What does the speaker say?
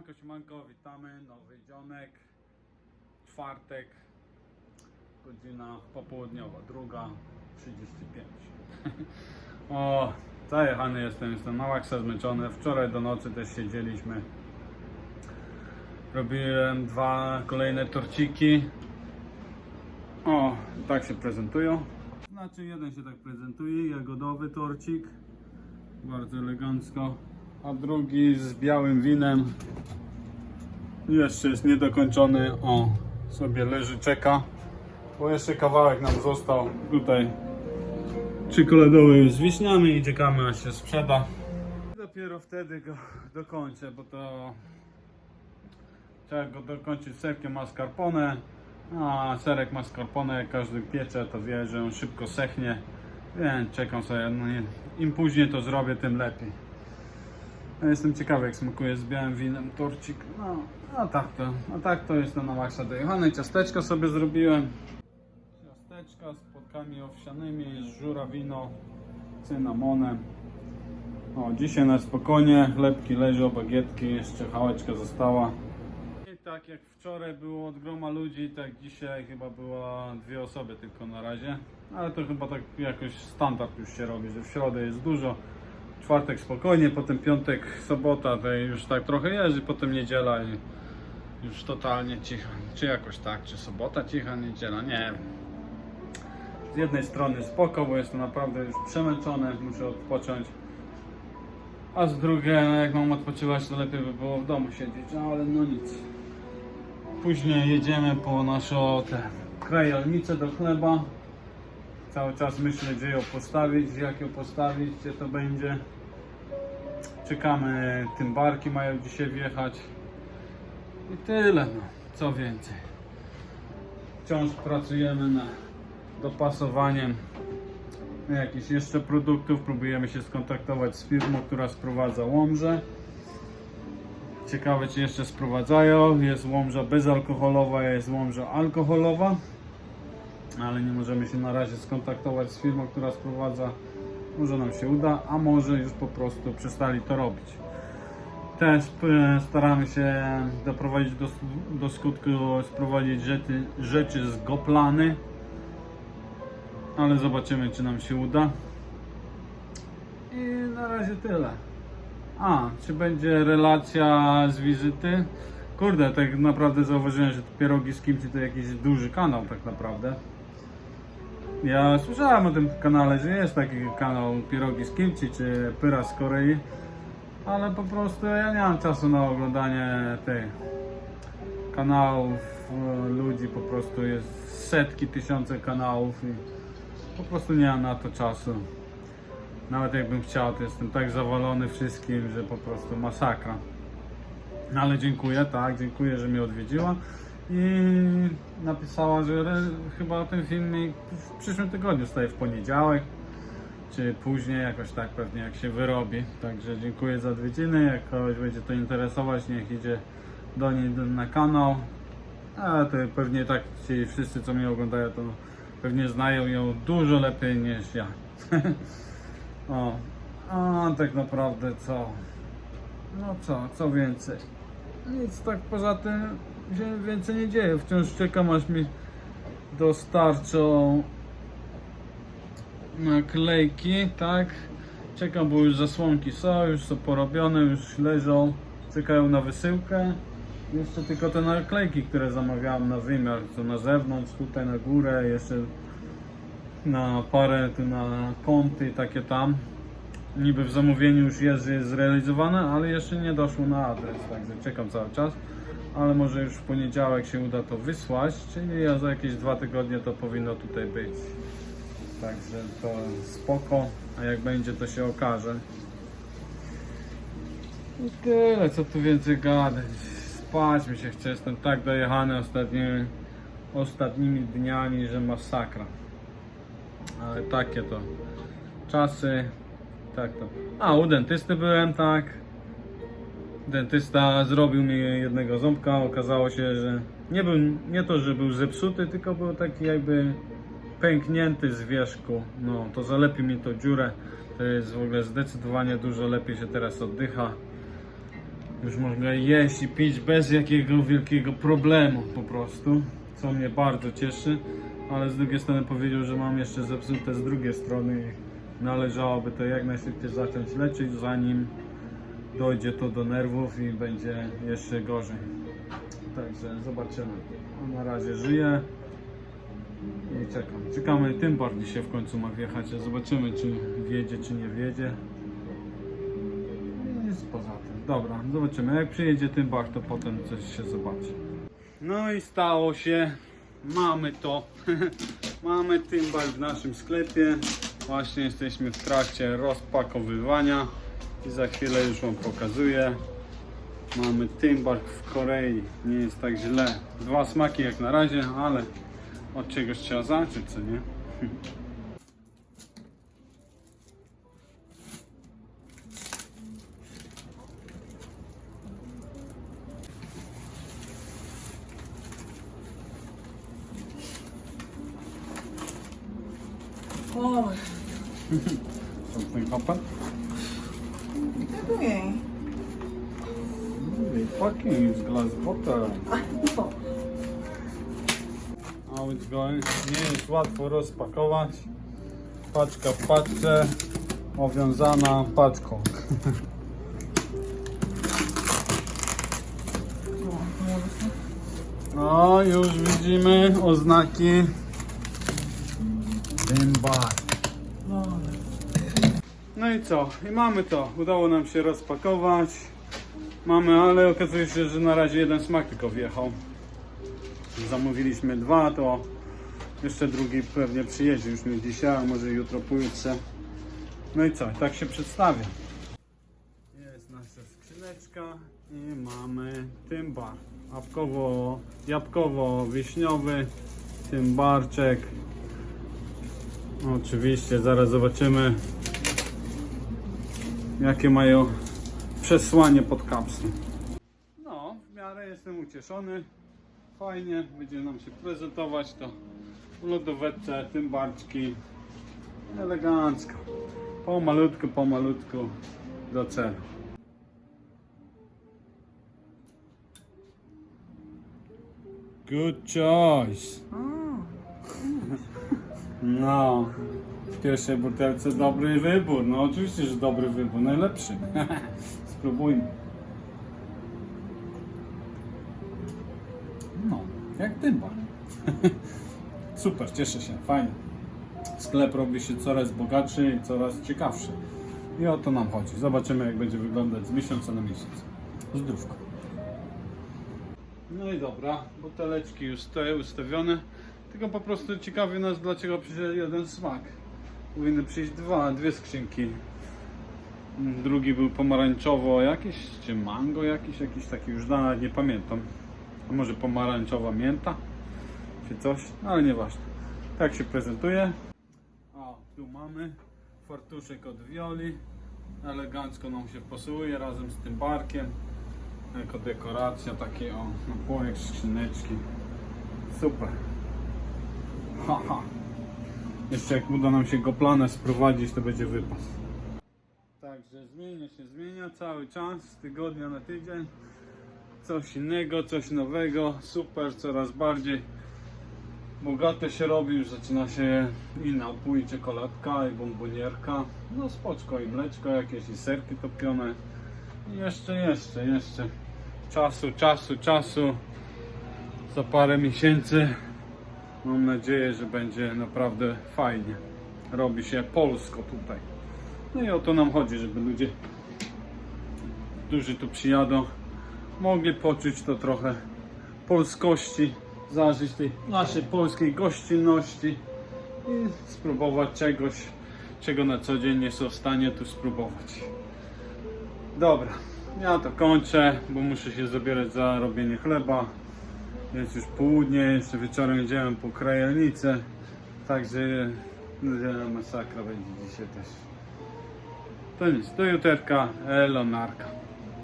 Siemanko, siemanko, witamy, nowy dzionek, czwartek, godzina popołudniowa, druga, 35. o, zajechany jestem, jestem na maksa zmęczony, wczoraj do nocy też siedzieliśmy. Robiłem dwa kolejne torciki. O, tak się prezentują. Znaczy jeden się tak prezentuje, jagodowy torcik, bardzo elegancko, a drugi z białym winem. Jeszcze jest niedokończony, o, sobie leży, czeka, bo jeszcze kawałek nam został tutaj czekoladowy z wiśniami i czekamy aż się sprzeda. Dopiero wtedy go dokończę, bo to trzeba go dokończyć serkiem mascarpone. A serek mascarpone, jak każdy piecze, to wie, że on szybko sechnie. Więc czekam sobie, no im później to zrobię, tym lepiej. Ja jestem ciekawy, jak smakuje z białym winem torcik. No, no tak to, no tak to jest to na maksa dojechane. Ciasteczka sobie zrobiłem. Ciasteczka z płotkami owsianymi, z żurawino, cynamonem. O, dzisiaj na spokojnie, chlebki leżą, bagietki, jeszcze chałeczka została. I tak jak wczoraj było od groma ludzi, tak dzisiaj chyba było dwie osoby tylko na razie. Ale to chyba tak jakoś standard już się robi, że w środę jest dużo, czwartek spokojnie, potem piątek, sobota to już tak trochę i potem niedziela i już totalnie cicha. Czy jakoś tak, czy sobota cicha, niedziela, nie wiem. Z jednej strony spoko, bo jestem naprawdę już przemęczony, muszę odpocząć. A z drugiej, no jak mam odpoczywać, to lepiej by było w domu siedzieć, no ale no nic. Później jedziemy po naszą krajalnicę do chleba. Cały czas myślę, gdzie ją postawić, jak ją postawić, gdzie to będzie. Czekamy, tym barki mają dzisiaj wjechać. I tyle, no, co więcej. Wciąż pracujemy nad dopasowaniem jakichś jeszcze produktów. Próbujemy się skontaktować z firmą, która sprowadza łomże. Ciekawe, czy jeszcze sprowadzają. Jest łomża bezalkoholowa, jest łomża alkoholowa. Ale nie możemy się na razie skontaktować z firmą, która sprowadza. Może nam się uda, a może już po prostu przestali to robić. Też e, staramy się doprowadzić do, do skutku, sprowadzić rzeczy, rzeczy z Goplany. Ale zobaczymy, czy nam się uda. I na razie tyle. A, czy będzie relacja z wizyty? Kurde, tak naprawdę zauważyłem, że pierogi z kimchi to jakiś duży kanał tak naprawdę. Ja słyszałem o tym kanale, że jest taki kanał pierogi z kimchi czy pyra z Korei, ale po prostu ja nie mam czasu na oglądanie tych kanałów ludzi, po prostu jest setki, tysiące kanałów i po prostu nie mam na to czasu. Nawet jakbym chciał, to jestem tak zawalony wszystkim, że po prostu masakra. No ale dziękuję, tak, dziękuję, że mnie odwiedziła i napisała, że chyba ten filmik w przyszłym tygodniu staje w poniedziałek, czy później, jakoś tak pewnie jak się wyrobi. Także dziękuję za odwiedziny, jak kogoś będzie to interesować, niech idzie do niej na kanał. A to pewnie tak ci wszyscy, co mnie oglądają, to pewnie znają ją dużo lepiej niż ja. o, a tak naprawdę co? No co, co więcej? Nic tak poza tym się więcej nie dzieje. Wciąż czekam aż mi dostarczą naklejki, tak? Czekam, bo już zasłonki są, już są porobione, już leżą, czekają na wysyłkę. Jeszcze tylko te naklejki, które zamawiałem na wymiar, co na zewnątrz, tutaj na górę, jeszcze na parę tu na kąty takie tam. Niby w zamówieniu już jest, jest zrealizowane, ale jeszcze nie doszło na adres, także czekam cały czas. Ale może już w poniedziałek się uda to wysłać, czyli ja za jakieś dwa tygodnie to powinno tutaj być. Także to spoko, a jak będzie to się okaże. I tyle, co tu więcej gadać. Spać mi się chce, jestem tak dojechany ostatnimi, ostatnimi dniami, że masakra. Ale takie to czasy, tak to. A, u dentysty byłem, tak. Dentysta zrobił mi jednego ząbka, okazało się, że nie był, nie to, że był zepsuty, tylko był taki jakby pęknięty z wierzchu. No, to zalepi mi to dziurę. To jest w ogóle zdecydowanie dużo lepiej się teraz oddycha. Już mogę jeść i pić bez jakiego wielkiego problemu po prostu, co mnie bardzo cieszy, ale z drugiej strony powiedział, że mam jeszcze zepsute z drugiej strony i należałoby to jak najszybciej zacząć leczyć, zanim dojdzie to do nerwów i będzie jeszcze gorzej. Także zobaczymy. A na razie żyje i czekam. Czekamy, tym bardziej się w końcu ma wjechać. Zobaczymy, czy wjedzie, czy nie wjedzie. I nic poza tym. Dobra, zobaczymy. Jak przyjedzie tym bar, to potem coś się zobaczy. No i stało się. Mamy to. Mamy Tymbar w naszym sklepie. Właśnie jesteśmy w trakcie rozpakowywania i za chwilę już Wam pokazuję. Mamy Tymbark w Korei. Nie jest tak źle. Dwa smaki jak na razie, ale od czegoś trzeba zacząć, co nie? O, Something happened? Nie. Packing is glass bottle. No. How it's going? Nie jest łatwo rozpakować. Paczka w paczce, owiązana paczką. No, już widzimy oznaki Dymbar. No. I co? I mamy to. Udało nam się rozpakować. Mamy, ale okazuje się, że na razie jeden smak tylko wjechał. Zamówiliśmy dwa, to jeszcze drugi pewnie przyjedzie już nie dzisiaj, a może jutro pojutrze. No i co? Tak się przedstawia. Jest nasza skrzyneczka i mamy tymbar. Jabłkowo, jabłkowo-wiśniowy tymbarczek. Oczywiście, zaraz zobaczymy jakie mają przesłanie pod kapsą. No, w miarę jestem ucieszony. Fajnie, będzie nam się prezentować to w lodóweczce, tym barczki. Elegancko. Pomalutku, pomalutku do celu. Good choice. No, w pierwszej butelce dobry wybór. No oczywiście, że dobry wybór, najlepszy. Spróbujmy. No, jak dymba. Super, cieszę się, fajnie. Sklep robi się coraz bogatszy i coraz ciekawszy. I o to nam chodzi. Zobaczymy, jak będzie wyglądać z miesiąca na miesiąc. Zdrówko. No i dobra, buteleczki już stoją ustawione. Tylko po prostu ciekawi nas, dlaczego przyszedł jeden smak. Powinny przyjść dwa, dwie skrzynki. Drugi był pomarańczowo jakiś, czy mango jakiś, jakiś taki już nawet nie pamiętam. A może pomarańczowa mięta, czy coś, no ale nieważne. Tak się prezentuje. O, tu mamy fartuszek od Violi. Elegancko nam się posłuje razem z tym barkiem. Jako dekoracja, takie o, napojek, skrzyneczki. Super. Haha. Jeszcze jak uda nam się go planę sprowadzić, to będzie wypas. Także zmienia się, zmienia cały czas, z tygodnia na tydzień. Coś innego, coś nowego, super, coraz bardziej bogate się robi, już zaczyna się i napój, i czekoladka, i bombonierka. No spoczko, i mleczko jakieś, i serki topione. I jeszcze, jeszcze, jeszcze. Czasu, czasu, czasu. Za parę miesięcy Mam nadzieję, że będzie naprawdę fajnie. Robi się polsko tutaj. No i o to nam chodzi, żeby ludzie, którzy tu przyjadą, mogli poczuć to trochę polskości, zażyć tej naszej polskiej gościnności i spróbować czegoś, czego na co dzień nie są w stanie tu spróbować. Dobra, ja to kończę, bo muszę się zabierać za robienie chleba. Jest już południe, jeszcze wieczorem jedziemy po krajalnicę. Także niedziela masakra będzie dzisiaj też. To nic, do juterka, elonarka.